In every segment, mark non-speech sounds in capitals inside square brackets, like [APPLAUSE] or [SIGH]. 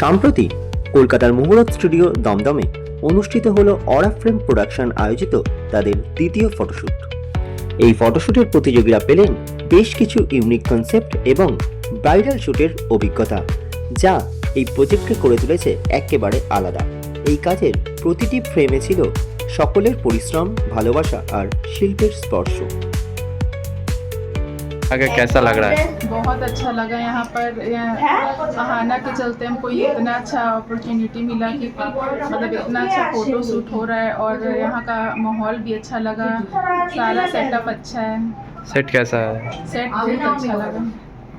সম্প্রতি কলকাতার মুহুরত স্টুডিও দমদমে অনুষ্ঠিত হলো অরা ফ্রেম প্রোডাকশন আয়োজিত তাদের দ্বিতীয় ফটোশ্যুট এই ফটোশ্যুটের প্রতিযোগীরা পেলেন বেশ কিছু ইউনিক কনসেপ্ট এবং ব্রাইডাল শ্যুটের অভিজ্ঞতা, যা এই প্রজেক্টকে করে তুলেছে একেবারে আলাদা। এই কাজের প্রতিটি ফ্রেমে ছিল সকলের পরিশ্রম, ভালোবাসা আর শিল্পের স্পর্শ। आगे कैसा लग रहा है? बहुत अच्छा लगा यहाँ पर। आहाना के चलते हमको ये इतना अच्छा अपॉर्चुनिटी मिला कि मतलब इतना अच्छा फ़ोटो शूट हो रहा है और यहाँ का माहौल भी अच्छा लगा। सारा सेटअप अच्छा है। सेट कैसा है? सेट बहुत अच्छा लगा।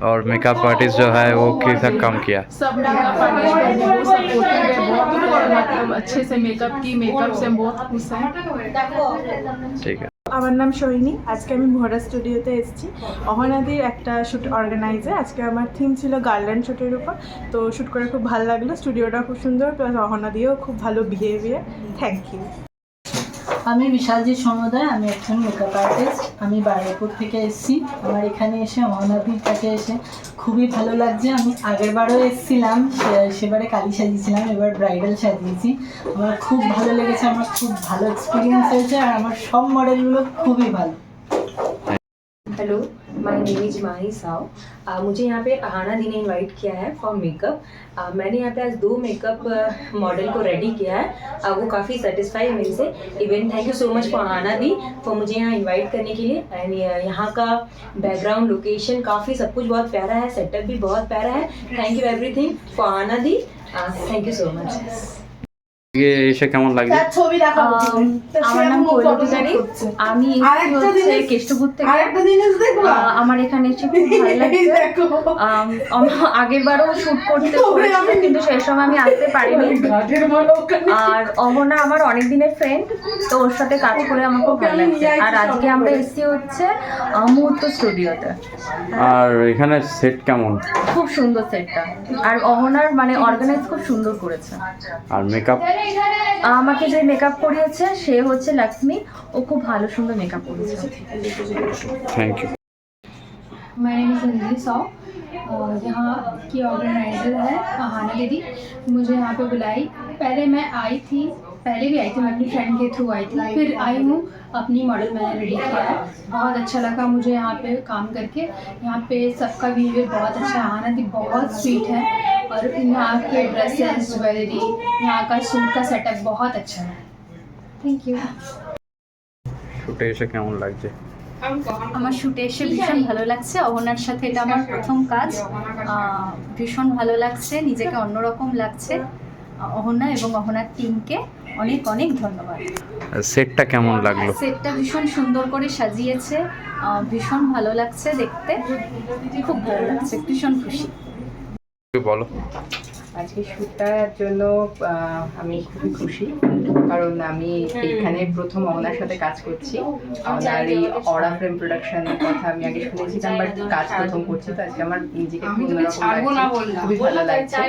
और मेकअप आर्टिस्ट जो है वो किस तक काम किया? सब मेकअप आर्टिस्ट बहुत है मतलब अच्छे से मेकअप की मेकअप से हम बहुत खुश हैं। ठीक है। আমার নাম সোহিনী আজকে আমি ভরা স্টুডিওতে এসেছি। অহনাদির একটা শ্যুট অর্গানাইজার আজকে আমার থিম ছিল গার্ল্যান্ড শ্যুটের উপর। তো শ্যুট করে খুব ভালো লাগল স্টুডিওটা খুব সুন্দর প্লাস অহনাদিও খুব ভালো বিহেভিয়ার থ্যাংক ইউ আমি বিশালজি সমুদায় আমি একজন মেকআপ আর্টিস্ট আমি বারুইপুর থেকে এসেছি। আমার এখানে এসে অনাবির কাছে এসে খুবই ভালো লাগছে। আমি আগের বারও এসেছিলাম সেবারে কালী সাজিয়েছিলাম, এবার ব্রাইডাল সাজিয়েছি। আমার খুব ভালো লেগেছে, আমার খুব ভালো এক্সপিরিয়েন্স হয়েছে, আর আমার সব মডেলগুলো খুবই ভালো। Hello my name is Mahi Shaw. मुझे यहाँ पे अहाना दी ने इनवाइट किया है फॉर मेकअप मैंने यहाँ पे आज दो मेकअप मॉडल को रेडी किया है। अ, वो काफ़ी सेटिस्फाई है मेरे से। Even thank you so much for Ahana di for मुझे यहाँ इनवाइट करने के लिए। एंड यहाँ का बैकग्राउंड लोकेशन काफ़ी सब कुछ बहुत प्यारा है सेटअप भी बहुत प्यारा है। Thank you everything for Ahana di thank you so much এসে কেমন লাগছে আম, আমার নাম কৈলতি আমি হচ্ছে কেষ্টপুর থেকে আমার এখানে এসে খুব ভালো লাগছে। আম, আম- আগের বারও শুট করতে কিন্তু সেই সময় আমি আসতে পারিনি। আর অহনা আমার অনেক দিনের ফ্রেন্ড তো ওর সাথে কাজ করে আমার খুব ভালো লাগছে। আর আজকে আমরা এসেছি হচ্ছে মুহূর্ত স্টুডিওতে। আর এখানে সেট কেমন? খুব সুন্দর সেটটা আর অহনার মানে অর্গানাইজ খুব সুন্দর করেছে। আর মেকআপ আমাকে যে মেকআপ করিয়েছে সে হচ্ছে লক্ষ্মী ও খুব ভালো সুন্দর মেকআপ করেছে thank you my name is Anjali Shaw और यहाँ की ऑर्गेनाइज़र है अहाना दीदी मुझे यहाँ पे बुलाई पहले मैं आई थी पहले भी आई थी मैं अपनी फ्रेंड के थ्रू आई थी फिर आई हूँ अपनी मॉडल मैंने रेडी किया है बहुत अच्छा लगा मुझे यहाँ पे काम करके यहाँ पे सबका बिहेवियर बहुत अच्छा है अहाना दी बहुत स्वीट है और यहाँ के ड्रेसेस ज्वेलरी यहाँ का सूट का सेटअप बहुत अच्छा है थैंक यू শুটে এসে কেমন লাগছে আমার শুটে এসে ভীষণ ভালো লাগছে অহনার সাথে এটা আমার প্রথম কাজ আহ, ভীষণ ভালো লাগছে নিজেকে অন্যরকম লাগছে আহ, অহনা এবং অহনার টিমকে অনেক অনেক ধন্যবাদ। সেটটা কেমন লাগল? সেটটা ভীষণ সুন্দর করে সাজিয়েছে। আহ, ভীষণ ভালো লাগছে দেখতে। খুব ভালো লাগছে ভীষণ খুশি। বলো। আজকে শ্যুটটার জন্য আহ, আমি খুবই খুশি। কারণ আমি এইখানে প্রথম অনার সাথে কাজ করছি। ওনার এই অরা ফ্রেম প্রোডাকশনের কথা আমি আগে শুনেছিলাম বাট কাজ প্রথম করছি তো আজকে আমার নিজেকে খুব অন্যরকম লাগছে। খুবই ভালো লাগছে।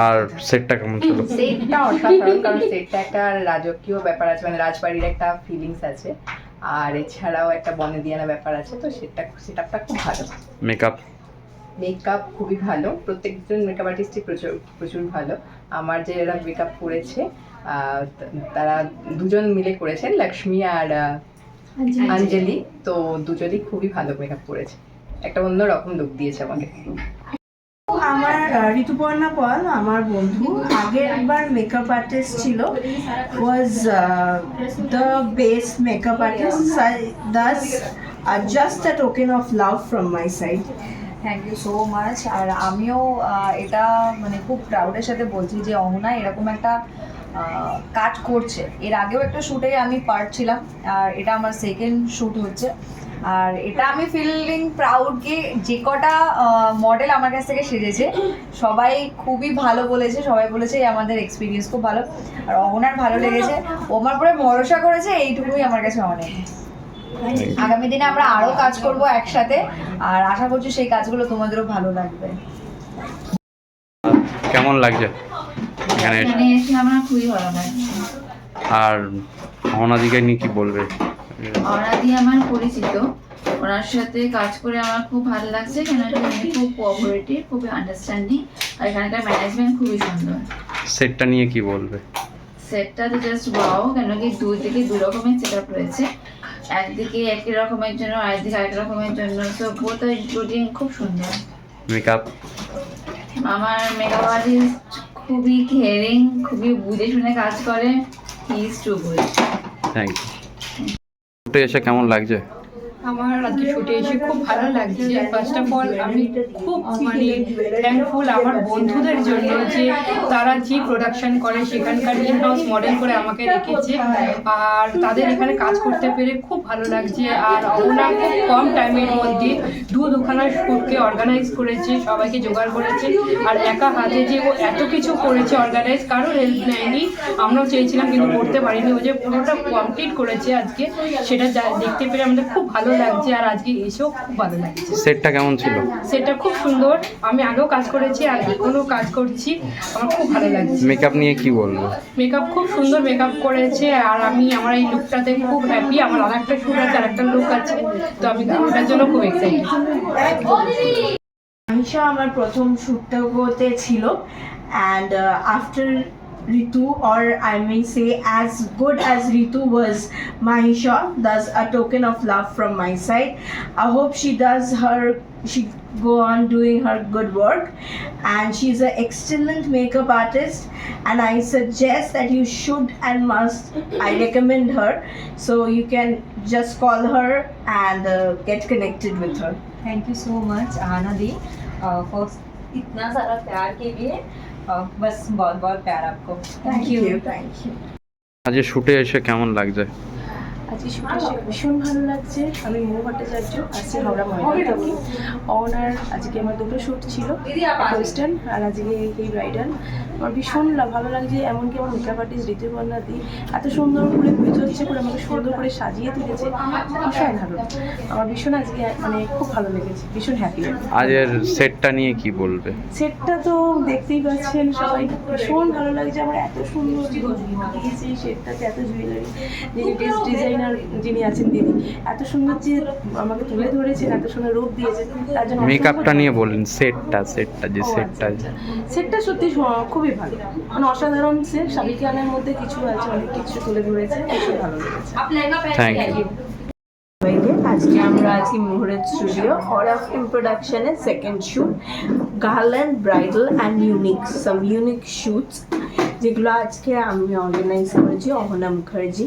আর সেটটা কেমন ছিল? [LAUGHS] সেটটা অসাধারণ কারণ সেটটা একটা রাজকীয় ব্যাপার আছে মানে রাজবাড়ির একটা ফিলিংস আছে। আর এছাড়াও একটা বনেদিয়ানা ব্যাপার আছে তো সেটা সেটআপটা খুব ভালো। মেকআপ মেকআপ খুবই ভালো প্রত্যেকজন মেকআপ আর্টিস্টই প্রচুর প্রচুর ভালো। আমার যে এরা মেকআপ করেছে তারা দুজন মিলে করেছেন লক্ষ্মী আর আহ, অঞ্জলি তো দুজনই খুবই ভালো মেকআপ করেছে। একটা অন্য রকম লুক দিয়েছে আমাকে। আমার ঋতুপর্ণা পল, আমার বন্ধু, আগের বার মেকআপ আর্টিস্ট ছিল was the best makeup artist that's just a token of love from my side thank you so much আর আমিও এটা মানে খুব প্রাউডের সাথে বলছি যে অহনা এরকম একটা কাজ করছে। এর আগেও একটা শ্যুটে আমি পার্ট ছিলাম, আর এটা আমার সেকেন্ড শ্যুট হচ্ছে। আর এটা আমি ফিলিং প্রাউড কি যে কটা মডেল আমার কাছ থেকে সেজেছে সবাই খুবই ভালো বলেছে সবাই বলেছে আমাদের এক্সপিরিয়েন্স খুব ভালো। আর অহনার ভালো লেগেছে ও আমার পরে ভরসা করেছে এইটুকুই আমার কাছে অনেক আগামী দিনে আমরা আরও কাজ করব একসাথে আর আশা করছি সেই কাজগুলো তোমাদেরও ভালো লাগবে। কেমন লাগছে এখানে এসে? আমার খুবই ভালো লাগছে। আর অনাদিকে নিয়ে কি বলবে? অনাদি আমার পরিচিত। ওনার সাথে কাজ করে আমার খুব ভালো লাগছে কেন উনি খুব কোঅপারেটিভ খুবই আন্ডারস্ট্যান্ডিং আর এখানকার ম্যানেজমেন্ট খুবই সুন্দর। সেটটা নিয়ে কি বলবে? সেটটা তো জাস্ট ওয়াও কেন কি দুই দিকে দু রকমের সেট আপ রয়েছে। একদিকে একই রকমের জন্য আরেকদিকে আরেক রকমের জন্য তো বোথ আর ইনক্লুডিং খুব সুন্দর। মেকআপ আমার মেকআপ আর্টিস্ট খুবই কেয়ারিং খুবই বুঝে শুনে কাজ করে। He is too good thank you এসে কেমন লাগছে? আমার আজকে শুটে এসে খুব ভালো লাগছে। ফার্স্ট অফ অল আমি খুব মানে থ্যাঙ্কফুল আমার বন্ধুদের জন্য যে তারা যে প্রোডাকশন করে, সেখানকার ইন হাউস মডেল করে আমাকে রেখেছে। আর তাদের এখানে কাজ করতে পেরে খুব ভালো লাগছে। আর ওনার খুব কম টাইমের মধ্যে দু দুখানা শ্যুটকে অর্গানাইজ করেছে, সবাইকে জোগাড় করেছে। আর একা হাতে যে ও এত কিছু করেছে অর্গানাইজ কারও হেল্প নেয়নি। আমরাও চেয়েছিলাম, কিন্তু করতে পারিনি। ও যে পুরোটা কমপ্লিট করেছে আজকে, সেটা দেখতে পেরে আমাদের খুব ভালো লাগছে আর আজকে এসেও খুব ভালো লাগছে। সেটটা কেমন ছিল? সেটা খুব সুন্দর। আমি আগেও কাজ করেছি আর এখনও কাজ করছি। আমার খুব ভালো লাগছে। মেকআপ নিয়ে কি বলব? মেকআপ খুব সুন্দর মেকআপ করেছে আর আমি আমার এই লুকটাতে খুব হ্যাপি আমার আর একটা শুট আছে আর একটা লুক আছে। তো আমি ওটার জন্য খুব এক্সাইটেড মাহিষা আমার প্রথম শ্যুটটাতে ছিল। And after Ritu or I may say as good as Ritu was Mahisha that's a token of love from my side I hope she does her she go on doing her good work and she's an excellent makeup artist and I suggest that you should and must I recommend her so you can just call her and uh, get connected with her thank you so much आना दी for इतना सारा प्यार के लिए अ, बस बहुत बहुत प्यार आपको thank you thank you আজ শুটে এসে কেমন লাগছে আজকে শুটে এসে ভীষণ ভালো লাগছে আমি মৌ ভট্টাচার্য আসছি হাওড়া ময়দান থাকি অনার আজকে আমার দুটো শ্যুট ছিল ওয়েস্টার্ন আর আজকে এই ব্রাইডাল আমার ভীষণ ভালো লাগছে এমনকি আমার মেকআপ আর্টিস্ট ঋতুপর্ণা দি এত সুন্দর করে পুজো হচ্ছে করে আমাকে সুন্দর করে সাজিয়ে তুলেছে। অসাধারণ আমার ভীষণ আজকে মানে খুব ভালো লেগেছে ভীষণ হ্যাপি আজের সেটটা নিয়ে কি বলবে? সেটটা তো দেখতেই পাচ্ছেন সবাই ভীষণ ভালো লাগছে আমার এত সুন্দর দিয়েছে সেটটাতে এত জুয়েলারি যিনি টেস্ট ডিজাইনার যিনি আছেন দিদি এত সুন্দর যে আমাকে তুলে ধরেছেন এত সুন্দর রূপ দিয়েছেন তার জন্য মেকআপটা নিয়ে বললেন সেটটা সেটটা যে সেটটা আচ্ছা, আচ্ছা। সেটটা সত্যি স- খুবই ভালো। মানে অসাধারণ সেট সাবিকানের মধ্যে কিছু আছে অনেক কিছু তুলে ধরেছে ভীষণ ভালো লেগেছে। থ্যাংক ইউ সবাইকে আজকে আমরা আছি মুহূর্ত স্টুডিও অর অফ প্রোডাকশনের second shoot garland bridal and unique some unique shoots যেগুলো আজকে আমি অর্গানাইজ করেছি অহনা মুখার্জি।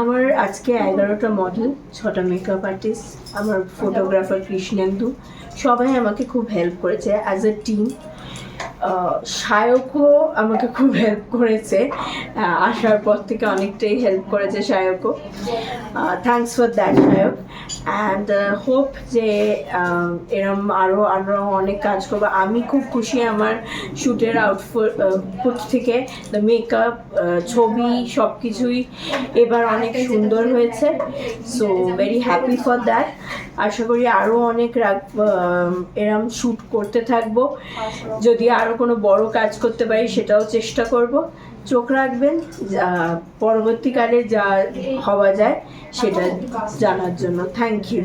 আমার আজকে এগারোটা মডেল ছটা মেকআপ আর্টিস্ট আমার ফটোগ্রাফার কৃষ্ণেন্দু। সবাই আমাকে খুব হেল্প করেছে অ্যাজ এ টিম সায়কও আমাকে খুব হেল্প করেছে আসার পর থেকে অনেকটাই হেল্প করেছে সায়কও thanks for that Sayak and hope যে এরম আরও আরও অনেক কাজ করব। আমি খুব খুশি আমার শ্যুটের আউটফুট থেকে। দ্য মেকআপ ছবি সব কিছুই এবার অনেক সুন্দর হয়েছে। So very happy for that আশা করি আরও অনেক এরম শ্যুট করতে থাকব। যদি আরও কোনো বড় কাজ করতে পারি সেটাও চেষ্টা করব। চোখ রাখবেন পরবর্তীকালে যা হওয়া যায় সেটা জানার জন্য। Thank you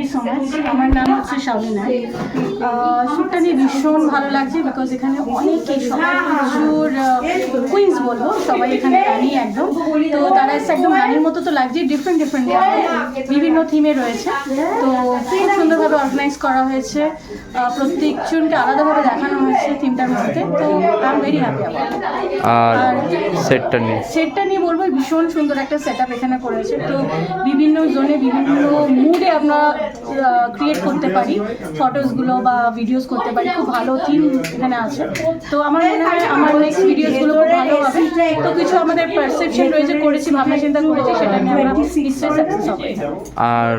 you so much আমার নাম হচ্ছে শালিনা শ্যুটটা নিয়ে ভীষণ ভালো লাগছে বিকজ এখানে সবাই প্রচুর কুইন্স বলব সবাই এখানে রানি একদম। তো তারা এসে একদম রানির মতো তো লাগছে ডিফারেন্ট ডিফারেন্ট বিভিন্ন থিমে রয়েছে। তো খুব সুন্দরভাবে অর্গানাইজ করা হয়েছে। প্রত্যেকজনকে আলাদাভাবে দেখানো হয়েছে থিমটার মধ্যে। তো আই এম ভেরি হ্যাপি আর সেটটা নিয়ে। সেটটা নিয়ে বলব ভীষণ সুন্দর একটা সেট আপ এখানে করেছে। তো বিভিন্ন জোনে বিভিন্ন মুডে আমরা ক্রিয়েট করতে পারি। ফটোসগুলো বা ভিডিওস করতে পারি। খুব ভালো থিম এখানে আছে। তো আমার মনে হয় আমার নেক্সট ভিডিওসগুলো খুব ভালো হবে। তো কিছু আমাদের পারসেপশন রয়েছে করেছি ভাবনা চিন্তা করেছি সেটা নিয়ে আমরা নিশ্চয়ই সাকসেস হবে। আর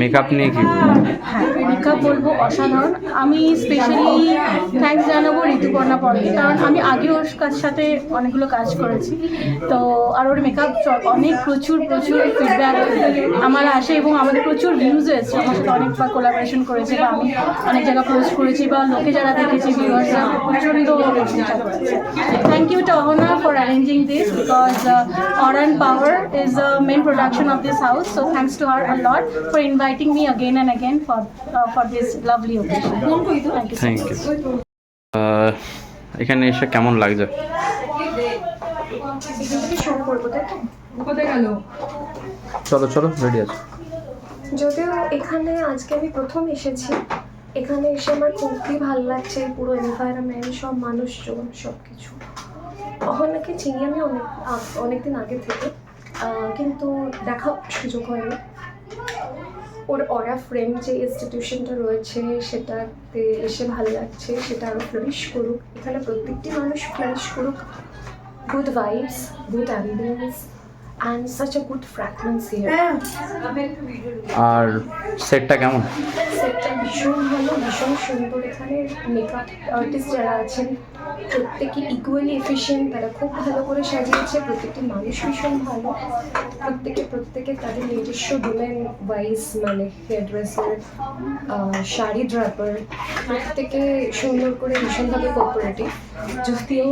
মেকআপ নিয়ে কি হ্যাঁ মেকআপ বলব অসাধারণ। আমি স্পেশালি থ্যাঙ্কস জানাব ঋতুপর্ণা পলকে কারণ আমি আগে ওর সাথে অনেকগুলো কাজ করেছি। তো আর ওর মেকআপ অনেক প্রচুর প্রচুর ফিডব্যাক আমার আসে এবং আমাদের প্রচুর ভিউজ এসেছে আমার সাথে অনেকবার কোলাবোরেশন করেছে বা আমি অনেক জায়গা পোস্ট করেছি বা লোকে যারা দেখেছি ভিউয়ার্সরা প্রচণ্ড প্রশংসা করেছে thank you to Ahana for arranging this because Aran Pawar is the main production of this house so thanks to her a lot for inviting me again and again for uh, for this lovely occasion. Thank you so thank. You এখানে এসে কেমন লাগছে? চলো চলো ready আছে? যদিও এখানে আজকে আমি প্রথম এসেছি এখানে এসে আমার খুবই ভালো লাগছে পুরো এনভায়রনমেন্ট সব মানুষজন সব কিছু অহনাকে চিনি আমি অনেক অনেক দিন আগে থেকে কিন্তু দেখা সুযোগ হয়নি। ওর অরা ফ্রেম যে ইনস্টিটিউশনটা রয়েছে, সেটাতে এসে ভালো লাগছে, সেটা আরও ফ্লারিশ করুক। এখানে প্রত্যেকটি মানুষ ফ্লারিশ করুক। Good vibes good ambience and such a good fragrance here আর সেটটা কেমন? সেটটা ভীষণ ভালো ভীষণ সুন্দর। এখানে মেকআপ আর্টিস্ট যারা আছেন প্রত্যেকে ইকুয়ালি এফিশিয়েন্ট তারা খুব ভালো করে সাজিয়েছে। প্রত্যেকটি মানুষ ভীষণ ভালো। প্রত্যেকে প্রত্যেকে তাদের নিজস্ব ডোমেন ওয়াইজ মানে হেয়ার ড্রেসার শাড়ি ড্রাপার প্রত্যেকে সুন্দর করে ভীষণভাবে কোঅপারেটিভ যদিও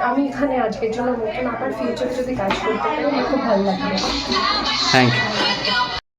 আমি এখানে আজকের জন্য নতুন আবার ফিউচারে যদি কাজ করতে পারি, আমার খুব ভালো লাগবে। Thank you